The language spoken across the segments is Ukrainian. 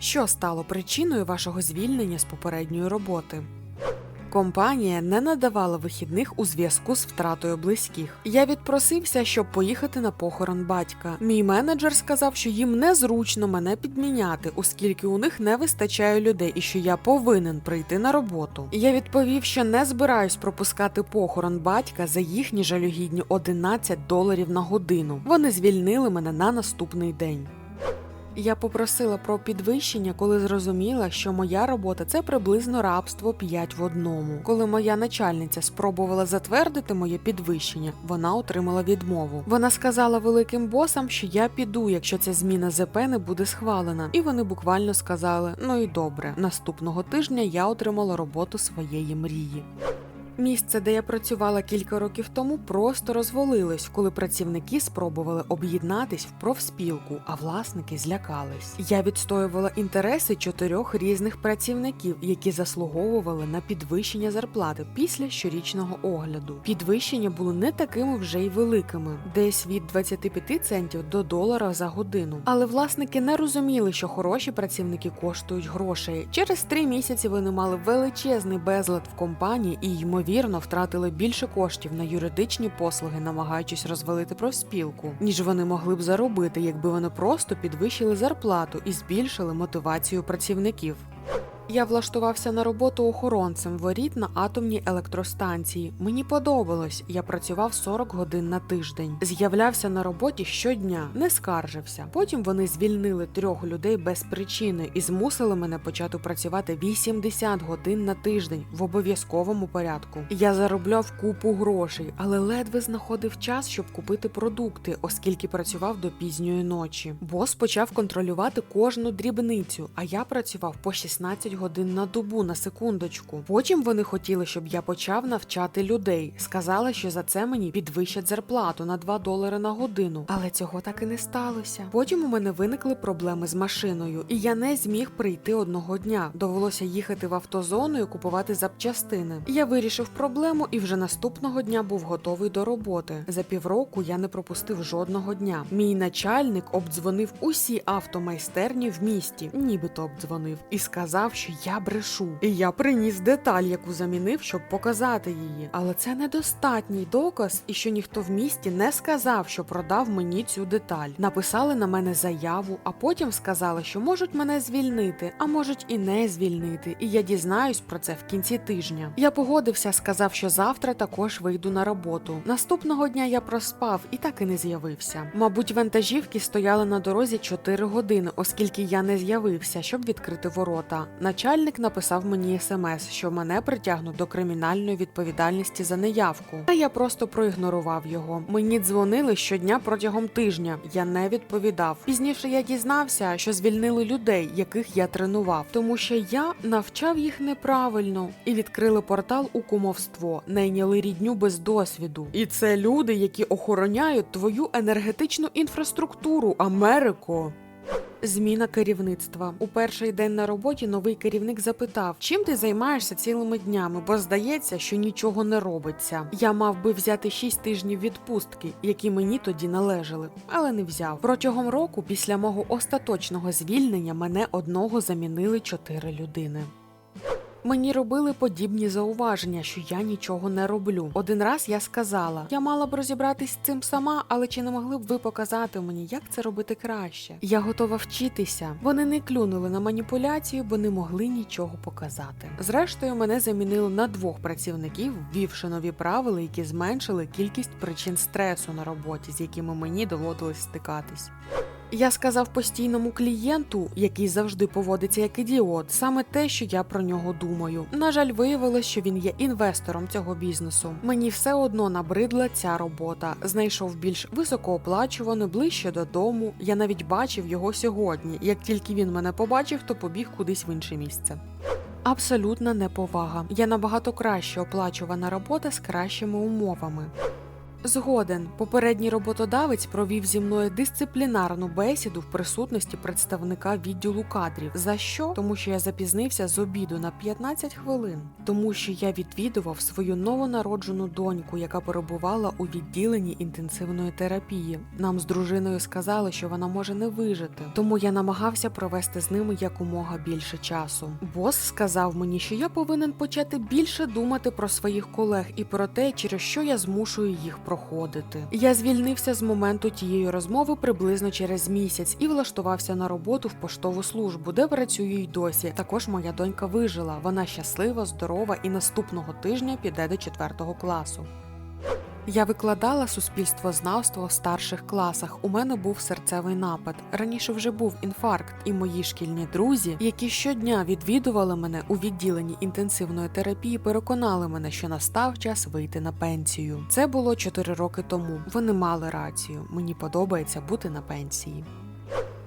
Що стало причиною вашого звільнення з попередньої роботи? Компанія не надавала вихідних у зв'язку з втратою близьких. Я відпросився, щоб поїхати на похорон батька. Мій менеджер сказав, що їм незручно мене підміняти, оскільки у них не вистачає людей і що я повинен прийти на роботу. Я відповів, що не збираюсь пропускати похорон батька за їхні жалюгідні 11 доларів на годину. Вони звільнили мене на наступний день. Я попросила про підвищення, коли зрозуміла, що моя робота це приблизно рабство 5 в одному. Коли моя начальниця спробувала затвердити моє підвищення, вона отримала відмову. Вона сказала великим босам, що я піду, якщо ця зміна ЗП не буде схвалена. І вони буквально сказали: ну і добре, наступного тижня я отримала роботу своєї мрії. Місце, де я працювала кілька років тому, просто розвалилось, коли працівники спробували об'єднатись в профспілку, а власники злякались. Я відстоювала інтереси чотирьох різних працівників, які заслуговували на підвищення зарплати після щорічного огляду. Підвищення були не такими вже й великими, десь від 25 центів до долара за годину. Але власники не розуміли, що хороші працівники коштують грошей. Через три місяці вони мали величезний безлад в компанії і ймовірно втратили більше коштів на юридичні послуги, намагаючись розвалити профспілку, ніж вони могли б заробити, якби вони просто підвищили зарплату і збільшили мотивацію працівників. Я влаштувався на роботу охоронцем воріт на атомній електростанції. Мені подобалось. Я працював 40 годин на тиждень. З'являвся на роботі щодня, не скаржився. Потім вони звільнили трьох людей без причини і змусили мене почати працювати 80 годин на тиждень в обов'язковому порядку. Я заробляв купу грошей, але ледве знаходив час, щоб купити продукти, оскільки працював до пізньої ночі. Бос почав контролювати кожну дрібницю, а я працював по 16 годин на добу на секундочку. Потім вони хотіли, щоб я почав навчати людей. Сказали, що за це мені підвищать зарплату на 2 долари на годину. Але цього так і не сталося. Потім у мене виникли проблеми з машиною, і я не зміг прийти одного дня. Довелося їхати в автозону і купувати запчастини. Я вирішив проблему і вже наступного дня був готовий до роботи. За півроку я не пропустив жодного дня. Мій начальник обдзвонив усі автомайстерні в місті, нібито обдзвонив, і сказав, що я брешу. І я приніс деталь, яку замінив, щоб показати її. Але це недостатній доказ, і що ніхто в місті не сказав, що продав мені цю деталь. Написали на мене заяву, а потім сказали, що можуть мене звільнити, а можуть і не звільнити. І я дізнаюсь про це в кінці тижня. Я погодився, сказав, що завтра також вийду на роботу. Наступного дня я проспав і так і не з'явився. Мабуть, вантажівки стояли на дорозі 4 години, оскільки я не з'явився, щоб відкрити ворота. Начальник написав мені смс, що мене притягнуть до кримінальної відповідальності за неявку. Та я просто проігнорував його. Мені дзвонили щодня протягом тижня. Я не відповідав. Пізніше я дізнався, що звільнили людей, яких я тренував, тому що я навчав їх неправильно і відкрили портал у кумовство, найняли рідню без досвіду. І це люди, які охороняють твою енергетичну інфраструктуру, Америко. Зміна керівництва у перший день на роботі новий керівник запитав, чим ти займаєшся цілими днями, бо здається, що нічого не робиться. Я мав би взяти 6 тижнів відпустки, які мені тоді належали, але не взяв. Протягом року, після мого остаточного звільнення, мене одного замінили чотири людини. Мені робили подібні зауваження, що я нічого не роблю. Один раз я сказала: я мала б розібратись з цим сама, але чи не могли б ви показати мені, як це робити краще? Я готова вчитися. Вони не клюнули на маніпуляцію, бо не могли нічого показати. Зрештою, мене замінили на двох працівників, ввівши нові правила, які зменшили кількість причин стресу на роботі, з якими мені доводилось стикатись. Я сказав постійному клієнту, який завжди поводиться як ідіот, саме те, що я про нього думаю. На жаль, виявилось, що він є інвестором цього бізнесу. Мені все одно набридла ця робота. Знайшов більш високооплачувану, ближче додому. Я навіть бачив його сьогодні. Як тільки він мене побачив, то побіг кудись в інше місце. Абсолютна неповага. Я набагато краще оплачувана робота з кращими умовами. Згоден, попередній роботодавець провів зі мною дисциплінарну бесіду в присутності представника відділу кадрів. За що? Тому що я запізнився з обіду на 15 хвилин, тому що я відвідував свою новонароджену доньку, яка перебувала у відділенні інтенсивної терапії. Нам з дружиною сказали, що вона може не вижити, тому я намагався провести з ними якомога більше часу. Бос сказав мені, що я повинен почати більше думати про своїх колег і про те, через що я змушую їх проходити. Я звільнився з моменту тієї розмови приблизно через місяць і влаштувався на роботу в поштову службу, де працюю й досі. Також моя донька вижила. Вона щаслива, здорова і наступного тижня піде до четвертого класу. Я викладала суспільствознавство в старших класах. У мене був серцевий напад. Раніше вже був інфаркт, і мої шкільні друзі, які щодня відвідували мене у відділенні інтенсивної терапії, переконали мене, що настав час вийти на пенсію. Це було 4 роки тому. Вони мали рацію. Мені подобається бути на пенсії.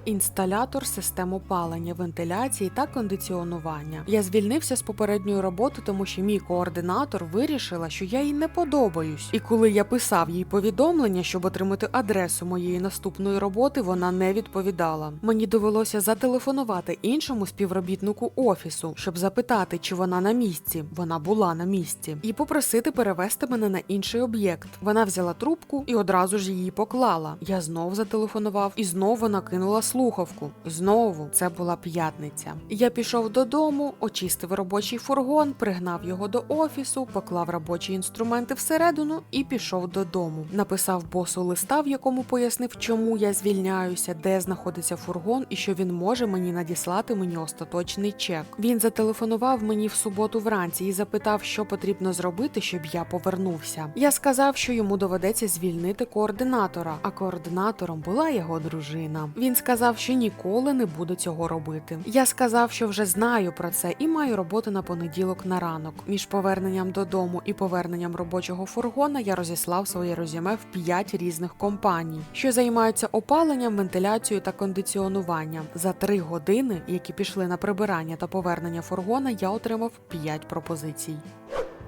Інсталятор систем опалення, вентиляції та кондиціонування. Я звільнився з попередньої роботи, тому що мій координатор вирішила, що я їй не подобаюсь. І коли я писав їй повідомлення, щоб отримати адресу моєї наступної роботи, вона не відповідала. Мені довелося зателефонувати іншому співробітнику офісу, щоб запитати, чи вона на місці. Вона була на місці, і попросити перевести мене на інший об'єкт. Вона взяла трубку і одразу ж її поклала. Я знов зателефонував і знову вона кинула слухавку. Знову це була п'ятниця. Я пішов додому, очистив робочий фургон, пригнав його до офісу, поклав робочі інструменти всередину і пішов додому. Написав босу листа, в якому пояснив, чому я звільняюся, де знаходиться фургон і що він може мені надіслати мені остаточний чек. Він зателефонував мені в суботу вранці і запитав, що потрібно зробити, щоб я повернувся. Я сказав, що йому доведеться звільнити координатора, а координатором була його дружина. Він сказав, що ніколи не буде цього робити. Я сказав, що вже знаю про це і маю роботу на понеділок на ранок. Між поверненням додому і поверненням робочого фургона я розіслав своє резюме в п'ять різних компаній, що займаються опаленням, вентиляцією та кондиціонуванням. За три години, які пішли на прибирання та повернення фургона, я отримав п'ять пропозицій.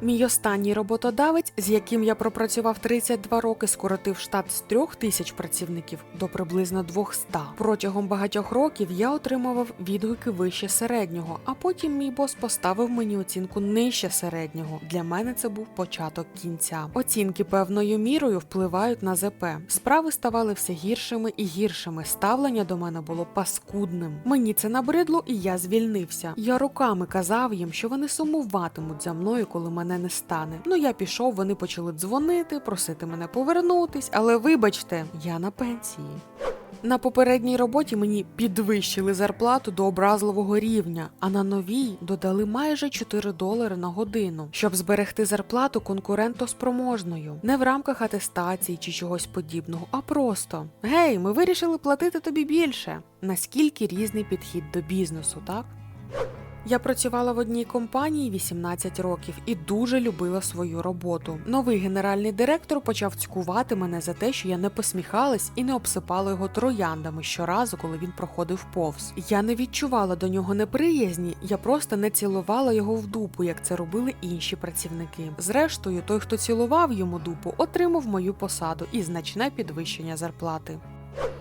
Мій останній роботодавець, з яким я пропрацював 32 роки, скоротив штат з трьох тисяч працівників до приблизно 200. Протягом багатьох років я отримував відгуки вище середнього, а потім мій бос поставив мені оцінку нижче середнього. Для мене це був початок кінця. Оцінки певною мірою впливають на ЗП. Справи ставали все гіршими і гіршими. Ставлення до мене було паскудним. Мені це набридло, і я звільнився. Я руками казав їм, що вони сумуватимуть за мною, коли мене не стане. Ну я пішов, вони почали дзвонити, просити мене повернутись, але вибачте, я на пенсії. На попередній роботі мені підвищили зарплату до образливого рівня, а на новій додали майже 4 долари на годину, щоб зберегти зарплату конкурентоспроможною, не в рамках атестації чи чогось подібного, а просто гей, ми вирішили платити тобі більше. Наскільки різний підхід до бізнесу, так? Я працювала в одній компанії 18 років і дуже любила свою роботу. Новий генеральний директор почав цькувати мене за те, що я не посміхалась і не обсипала його трояндами щоразу, коли він проходив повз. Я не відчувала до нього неприязні, я просто не цілувала його в дупу, як це робили інші працівники. Зрештою, той, хто цілував йому дупу, отримав мою посаду і значне підвищення зарплати.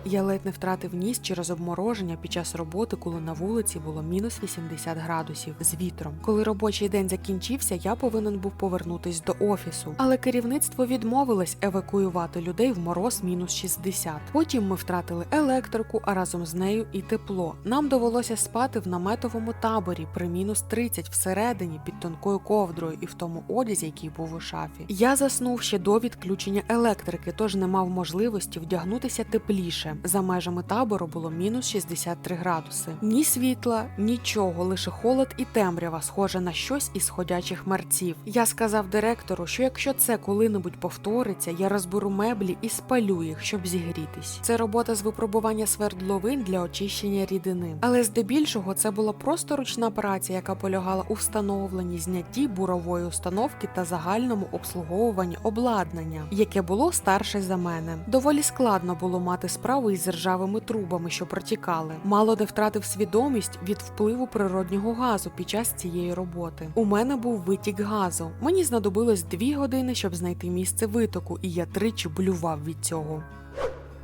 Я ледь не втратив ніс через обмороження під час роботи, коли на вулиці було мінус 80 градусів з вітром. Коли робочий день закінчився, я повинен був повернутись до офісу, але керівництво відмовилось евакуювати людей в мороз мінус 60. Потім ми втратили електрику, а разом з нею і тепло. Нам довелося спати в наметовому таборі при мінус 30 всередині під тонкою ковдрою і в тому одязі, який був у шафі. Я заснув ще до відключення електрики, тож не мав можливості вдягнутися тепліше. За межами табору було мінус 63 градуси. Ні світла, нічого, лише холод і темрява, схоже на щось із ходячих мерців. Я сказав директору, що якщо це коли-небудь повториться, я розберу меблі і спалю їх, щоб зігрітись. Це робота з випробування свердловин для очищення рідини. Але здебільшого це була просто ручна праця, яка полягала у встановленні знятті бурової установки та загальному обслуговуванні обладнання, яке було старше за мене. Доволі складно було мати справи із ржавими трубами, що протікали. Мало де втратив свідомість від впливу природнього газу під час цієї роботи. У мене був витік газу. Мені знадобилось дві години, щоб знайти місце витоку, і я тричі блював від цього.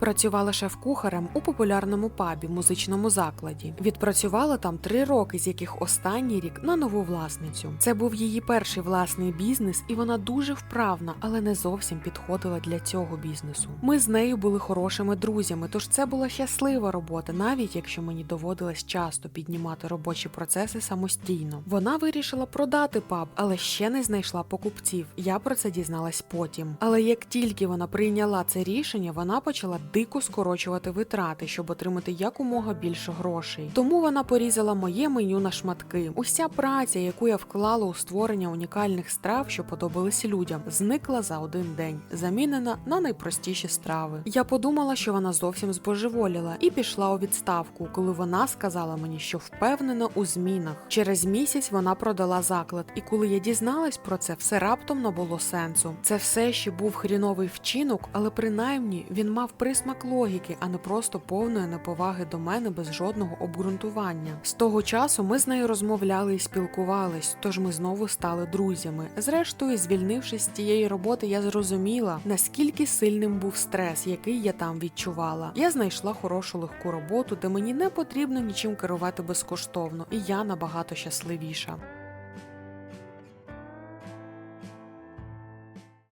Працювала шеф-кухарем у популярному пабі, музичному закладі. Відпрацювала там три роки, з яких останній рік на нову власницю. Це був її перший власний бізнес, і вона дуже вправна, але не зовсім підходила для цього бізнесу. Ми з нею були хорошими друзями, тож це була щаслива робота, навіть якщо мені доводилось часто піднімати робочі процеси самостійно. Вона вирішила продати паб, але ще не знайшла покупців. Я про це дізналась потім. Але як тільки вона прийняла це рішення, вона почала дико скорочувати витрати, щоб отримати якомога більше грошей. Тому вона порізала моє меню на шматки. Уся праця, яку я вклала у створення унікальних страв, що подобались людям, зникла за один день, замінена на найпростіші страви. Я подумала, що вона зовсім збожеволіла, і пішла у відставку, коли вона сказала мені, що впевнена у змінах. Через місяць вона продала заклад, і коли я дізналась про це, все раптом набуло сенсу. Це все ще був хріновий вчинок, але принаймні він мав присмак логіки, а не просто повної неповаги до мене без жодного обґрунтування. З того часу ми з нею розмовляли і спілкувались, тож ми знову стали друзями. Зрештою, звільнившись з тієї роботи, я зрозуміла, наскільки сильним був стрес, який я там відчувала. Я знайшла хорошу легку роботу, де мені не потрібно нічим керувати безкоштовно, і я набагато щасливіша.